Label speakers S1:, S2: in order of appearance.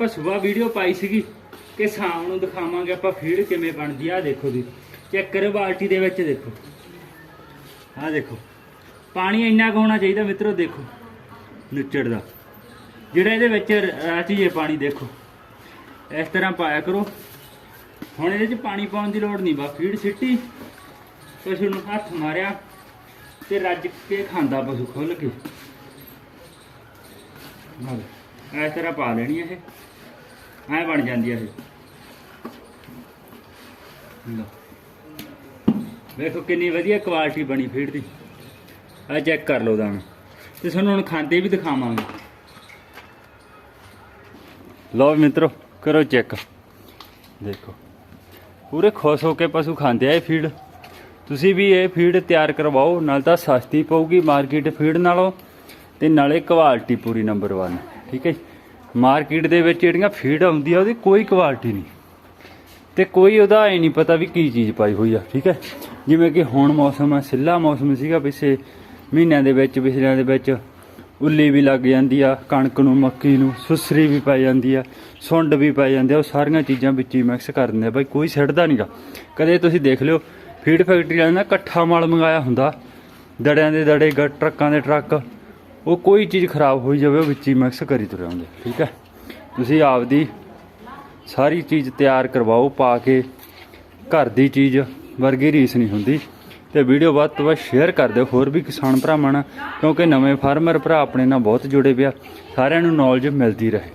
S1: ਆਪਾਂ ਸਵੇਰ ਵੀਡੀਓ ਪਾਈ ਸੀਗੀ ਕਿ ਸ਼ਾਮ ਨੂੰ ਦਿਖਾਵਾਂਗੇ ਆਪਾਂ ਫੀਡ ਕਿਵੇਂ ਬਣਦੀ ਆ, ਆਹ ਦੇਖੋ ਜੀ। ਚੈੱਕ ਕਰੋ ਬਾਲਟੀ ਦੇ ਵਿੱਚ ਦੇਖੋ। ਆਹ ਦੇਖੋ। ਪਾਣੀ ਇੰਨਾ ਕੁ ਹੋਣਾ ਚਾਹੀਦਾ ਮਿੱਤਰੋ, ਦੇਖੋ। ਨੁੱਚੜ ਦਾ ਜਿਹੜਾ ਇਹਦੇ ਵਿੱਚ ਰਾਚੀ ਪਾਣੀ ਦੇਖੋ। ਇਸ ਤਰ੍ਹਾਂ ਪਾਇਆ ਕਰੋ। ਹੁਣ ਇਹਦੇ 'ਚ ਪਾਣੀ ਪਾਉਣ ਦੀ ਲੋੜ ਨਹੀਂ ਬਾ ਫੀਡ ਸਿੱਟੀ ਪਸ਼ੂ ਨੂੰ ਹੱਥ ਮਾਰਿਆ ਤੇ ਰੱਜ ਕੇ ਖਾਂਦਾ ਪਸ਼ੂ ਖੁੱਲ ਕੇ। ਹਾਂ ਇਸ ਤਰ੍ਹਾਂ ਪਾ ਲੈਣੀ ਇਹ। ਐ ਬਣ ਜਾਂਦੀ ਆ ਇਹ। ਲਓ। ਵੇਖੋ ਕਿੰਨੀ ਵਧੀਆ ਕੁਆਲਿਟੀ ਬਣੀ ਫੀਡ ਦੀ। ਆ ਚੈੱਕ ਕਰ ਲਓ ਦਾਣਾ। ਤੇ ਤੁਹਾਨੂੰ ਹੁਣ ਖਾਂਦੇ ਵੀ ਦਿਖਾਵਾਂਗੇ। ਲਓ ਮਿੱਤਰੋ, ਕਰੋ ਚੈੱਕ। ਦੇਖੋ। ਪੂਰੇ ਖੁਸ਼ ਹੋ ਕੇ ਪਸ਼ੂ ਖਾਂਦੇ ਆ ਇਹ ਫੀਡ। ਤੁਸੀਂ ਵੀ ਇਹ ਫੀਡ ਤਿਆਰ ਕਰਵਾਓ, ਨਾਲ ਤਾਂ ਸਸਤੀ ਪਊਗੀ ਮਾਰਕੀਟ ਫੀਡ ਨਾਲੋਂ, ਤੇ ਨਾਲੇ ਕੁਆਲਿਟੀ ਪੂਰੀ ਨੰਬਰ 1 ਠੀਕ ਹੈ ਜੀ। ਮਾਰਕੀਟ ਦੇ ਵਿੱਚ ਜਿਹੜੀਆਂ ਫੀਡ ਆਉਂਦੀ ਆ, ਉਹਦੀ ਕੋਈ ਕੁਆਲਿਟੀ ਨਹੀਂ। ਤੇ ਕੋਈ ਉਹਦਾ ਐ ਨਹੀਂ ਪਤਾ ਵੀ ਕੀ ਚੀਜ਼ ਪਾਈ ਹੋਈ ਆ, ਠੀਕ ਹੈ। ਜਿਵੇਂ ਕਿ ਹੁਣ ਮੌਸਮ ਆ, ਸਿੱਲਾ ਮੌਸਮ ਸੀਗਾ ਪਿਛੇ ਮਹੀਨਿਆਂ ਦੇ ਵਿੱਚ, ਪਿਛਲਿਆਂ ਦੇ ਵਿੱਚ। ਉੱਲੀ ਵੀ ਲੱਗ ਜਾਂਦੀ ਆ, ਕਣਕ ਨੂੰ, ਮੱਕੀ ਨੂੰ, ਸੁਸਰੀ ਵੀ ਪੈ ਜਾਂਦੀ ਆ, ਸੁੰਡ ਵੀ ਪੈ ਜਾਂਦੇ ਆ। ਉਹ ਸਾਰੀਆਂ ਚੀਜ਼ਾਂ ਵਿੱਚ ਹੀ ਮਿਕਸ ਕਰ ਦਿੰਦੇ ਆ। ਬਾਈ ਕੋਈ ਸਿੱਟਦਾ ਨਹੀਂਗਾ ਕਦੇ ਤੁਸੀਂ ਦੇਖ ਲਿਓ ਫੀਡ ਫੈਕਟਰੀ ਵਾਲਿਆਂ ਨੇ ਇਕੱਠਾ ਮਾਲ ਮੰਗਾਇਆ ਹੁੰਦਾ। ਦੜਿਆਂ ਦੇ ਦੜੇ, ਗ- ਟਰੱਕਾਂ ਦੇ ਟਰੱਕ। ਉਹ ਕੋਈ ਚੀਜ਼ ਖਰਾਬ ਹੋਈ ਜਾਵੇ, ਉਹ ਵਿੱਚ ਹੀ ਮਿਕਸ ਕਰੀ ਤੁਰੇ ਆਉਂਦੇ ਠੀਕ ਹੈ? ਤੁਸੀਂ ਆਪਦੀ ਸਾਰੀ ਚੀਜ਼ ਤਿਆਰ ਕਰਵਾਓ, ਪਾ ਕੇ ਘਰ ਦੀ ਚੀਜ਼ ਵਰਗੀ ਰੀਸ ਨਹੀਂ ਹੁੰਦੀ ਤੇ ਵੀਡੀਓ ਵੱਧ ਤੋਂ ਵੱਧ ਸ਼ੇਅਰ ਕਰ ਦਿਓ, ਹੋਰ ਵੀ ਕਿਸਾਨ ਭਰਾਵਾਂ ਨਾਲ, ਕਿਉਂਕਿ ਨਵੇਂ ਫਾਰਮਰ ਭਰਾ ਆਪਣੇ ਨਾਲ ਬਹੁਤ ਜੁੜੇ ਪਿਆ ਸਾਰਿਆਂ ਨੂੰ ਨੌਲੇਜ ਮਿਲਦੀ ਰਹੇ।